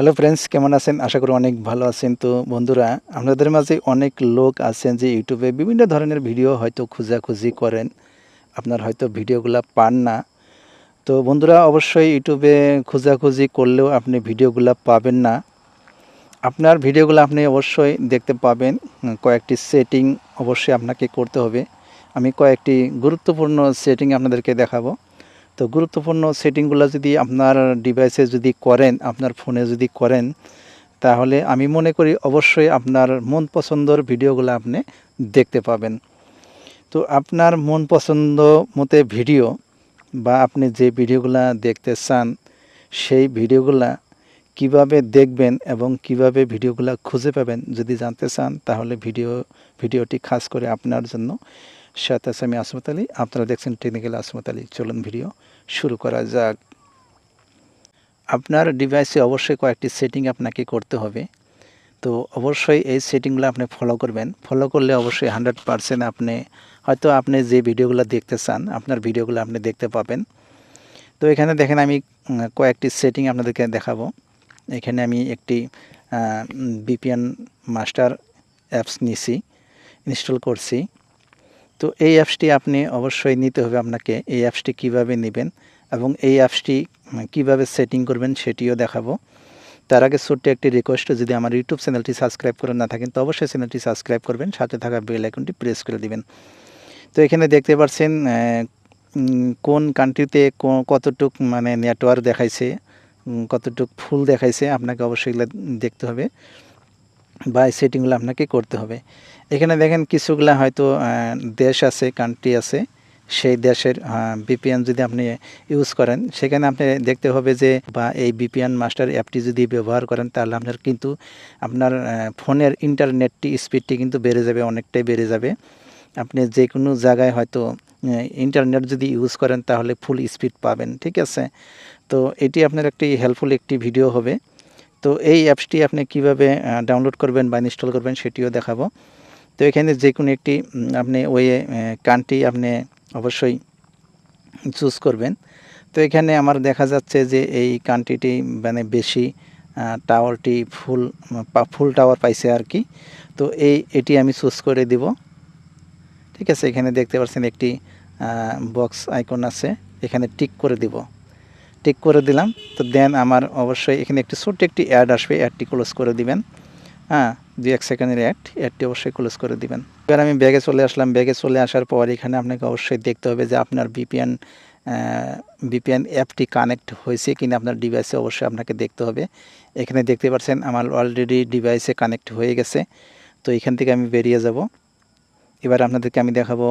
Hello friends কেমন আছেন? আশা করি অনেক ভালো আছেন। তো বন্ধুরা, আপনাদের মাঝে অনেক লোক আছেন যে ইউটিউবে বিভিন্ন ধরনের ভিডিও হয়তো খোঁজাখুঁজি করেন। আপনার হয়তো ভিডিওগুলো পান না। তো বন্ধুরা, অবশ্যই ইউটিউবে খোঁজাখুঁজি করলেও আপনি ভিডিওগুলো পাবেন না। আপনার ভিডিওগুলো আপনি অবশ্যই দেখতে পাবেন। কয়েকটি সেটিং অবশ্যই আপনাকে করতে হবে। আমি কয়েকটি গুরুত্বপূর্ণ সেটিং আপনাদেরকে দেখাবো। তো গুরুত্বপূর্ণ সেটিংগুলো যদি আপনার ডিভাইসে যদি করেন, আপনার ফোনে যদি করেন, তাহলে আমি মনে করি অবশ্যই আপনার মন পছন্দর ভিডিওগুলো আপনি দেখতে পাবেন। তো আপনার মন পছন্দ মতে ভিডিও বা আপনি যে ভিডিওগুলো দেখতে চান, সেই ভিডিওগুলা কীভাবে দেখবেন এবং কীভাবে ভিডিওগুলো খুঁজে পাবেন যদি জানতে চান, তাহলে ভিডিও, ভিডিওটি খাস করে আপনার জন্য। সাথে আমি আসমত আলী, আপনারা দেখছেন টেকনিক্যাল আসমত আলী, চলুন ভিডিও শুরু করা যাক। আপনার ডিভাইসে অবশ্যই কয়েকটি সেটিং আপনাকে করতে হবে। তো অবশ্যই এই সেটিংগুলো আপনি ফলো করবেন। ফলো করলে অবশ্যই হান্ড্রেড পারসেন্ট আপনি, হয়তো আপনি যে ভিডিওগুলো দেখতে চান, আপনার ভিডিওগুলো আপনি দেখতে পাবেন। তো এখানে দেখেন আমি কয়েকটি সেটিং আপনাদেরকে দেখাবো। এখানে আমি একটি বিপিএন মাস্টার অ্যাপস নিছি ইনস্টল করছি। তো এই অ্যাপসটি আপনি অবশ্যই নিতে হবে আপনাকে। এই অ্যাপসটি কীভাবে নেবেন এবং এই অ্যাপসটি কীভাবে সেটিং করবেন সেটিও দেখাবো। তার আগে ছোট্ট একটি রিকোয়েস্ট যদি আমার ইউটিউব চ্যানেলটি সাবস্ক্রাইব করে না থাকেন, তো অবশ্যই চ্যানেলটি সাবস্ক্রাইব করবেন। সাথে থাকা বেল আইকনটি প্রেস করে দিবেন। তো এখানে দেখতে পাচ্ছেন কোন কান্ট্রিতে কতটুক মানে নেটওয়ার্ক দেখাইছে কতটুক ফুল দেখাইছে, আপনাকে অবশ্যই দেখতে হবে। বা এই সেটিংগুলো আপনাকে করতে হবে। এখানে দেখেন কিছুগুলা হয়তো দেশ আছে কান্ট্রি আছে। সেই দেশের বিপিএন যদি আপনি ইউজ করেন, সেখানে আপনি দেখতে হবে যে, বা এই বিপিএন মাস্টার অ্যাপটি যদি ব্যবহার করেন, তাহলে আপনার কিন্তু আপনার ফোনের ইন্টারনেটটি স্পিডটি কিন্তু বেড়ে যাবে, অনেকটাই বেড়ে যাবে। আপনি যে কোনো জায়গায় হয়তো ইন্টারনেট যদি ইউজ করেন, তাহলে ফুল স্পিড পাবেন, ঠিক আছে? তো এটি আপনার একটি হেল্পফুল একটি ভিডিও হবে। তো এই অ্যাপসটি আপনি কীভাবে ডাউনলোড করবেন বা ইনস্টল করবেন সেটিও দেখাবো। তো এখানে যে কোনো একটি আপনি ওই কানটি আপনি অবশ্যই চুজ করবেন। তো এখানে আমার দেখা যাচ্ছে যে এই কান্ট্রিটি মানে বেশি টাওয়ারটি ফুল ফুল টাওয়ার পাইছে আর কি তো এই, এটি আমি চুজ করে দিব। ঠিক আছে, এখানে দেখতে পাচ্ছেন একটি বক্স আইকন আছে। এখানে টিক করে দিব। টিক করে দিলাম। তো দেন আমার অবশ্যই এখানে একটি ছোট্ট একটি অ্যাড আসবে অ্যাডটি ক্লোজ করে দিবেন। হ্যাঁ দুই এক সেকেন্ডের অ্যাড অ্যাডটি অবশ্যই ক্লোজ করে দিবেন। এবার আমি ব্যাগে চলে আসলাম। ব্যাগে চলে আসার পর এখানে আপনাকে অবশ্যই দেখতে হবে যে আপনার বিপিএন বিপিএন অ্যাপটি কানেক্ট হয়েছে কিনা আপনার ডিভাইসে অবশ্যই আপনাকে দেখতে হবে। এখানে দেখতে পাচ্ছেন আমার অলরেডি ডিভাইসে কানেক্ট হয়ে গেছে। তো এখান থেকে আমি বেরিয়ে যাব। এবার আপনাদেরকে আমি দেখাবো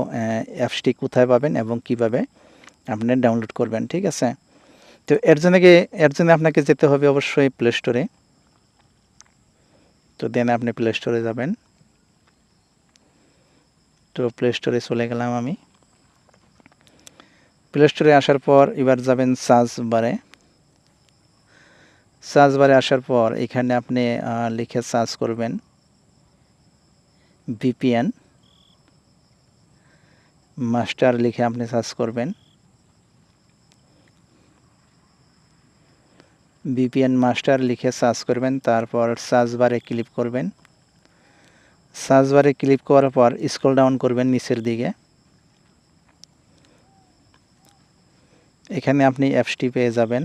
অ্যাপসটি কোথায় পাবেন এবং কীভাবে আপনি ডাউনলোড করবেন, ঠিক আছে? তো এর জন্য এর জন্য আপনাকে যেতে হবে অবশ্যই প্লে স্টোরে তো দেন আপনি প্লে স্টোরে যাবেন। তো প্লে স্টোরে চলে গেলাম আমি। প্লে স্টোরে আসার পর এবার যাবেন সার্চ বারে সার্চ বারে আসার পর এখানে আপনি লিখে সার্চ করবেন ভিপিএন মাস্টার লিখে আপনি সার্চ করবেন। ভিপিএন মাস্টার লিখে সার্চ করবেন, তারপর সার্চ বারে ক্লিক করবেন। সার্চ বারে ক্লিক করার পর স্ক্রল ডাউন করবেন নিচের দিকে। এখানে আপনি অ্যাপসটি পেয়ে যাবেন।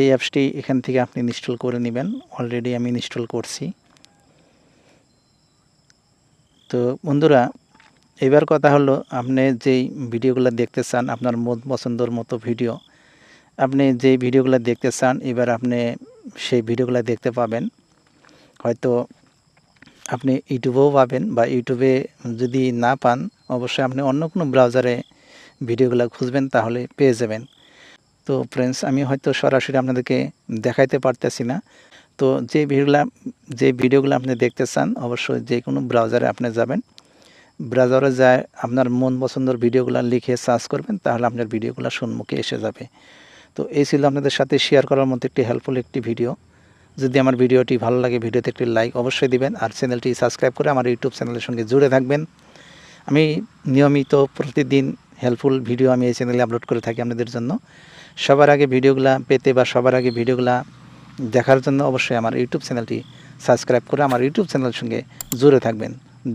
এই অ্যাপসটি এখান থেকে আপনি ইনস্টল করে নেবেন। অলরেডি আমি ইনস্টল করছি। তো বন্ধুরা এবার কথা হলো, আপনি যেই ভিডিওগুলো দেখতে চান, আপনার মন পছন্দর মতো ভিডিও, আপনি যেই ভিডিওগুলো দেখতে চান, এবার আপনি সেই ভিডিওগুলো দেখতে পাবেন। হয়তো আপনি ইউটিউবেও পাবেন বা ইউটিউবে যদি না পান, অবশ্যই আপনি অন্য কোনো ব্রাউজারে ভিডিওগুলো খুঁজবেন, তাহলে পেয়ে যাবেন। তো ফ্রেন্ডস আমি হয়তো সরাসরি আপনাদেরকে দেখাইতে পারতেছি না। তো যে ভিডিওগুলো যে ভিডিওগুলো আপনি দেখতে চান, অবশ্যই যে কোনো ব্রাউজারে আপনি যাবেন। ব্রাউজারে যায়, আপনার মন পছন্দের ভিডিওগুলো লিখে সার্চ করবেন, তাহলে আপনার ভিডিওগুলো সম্মুখে এসে যাবে। তো এই ছিল আপনাদের সাথে শেয়ার করার মতো একটি হেল্পফুল একটি ভিডিও। যদি আমার ভিডিওটি ভালো লাগে, ভিডিওতে একটি লাইক অবশ্যই দিবেন, আর চ্যানেলটি সাবস্ক্রাইব করে আমার ইউটিউব চ্যানেলের সঙ্গে জুড়ে থাকবেন। আমি নিয়মিত প্রতিদিন হেল্পফুল ভিডিও আমি এই চ্যানেলে আপলোড করে থাকি আপনাদের জন্য। সবার আগে ভিডিওগুলা পেতে বা সবার আগে ভিডিওগুলা দেখার জন্য অবশ্যই আমার ইউটিউব চ্যানেলটি সাবস্ক্রাইব করে আমার ইউটিউব চ্যানেলের সঙ্গে জুড়ে থাকবেন।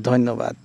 ধন্যবাদ।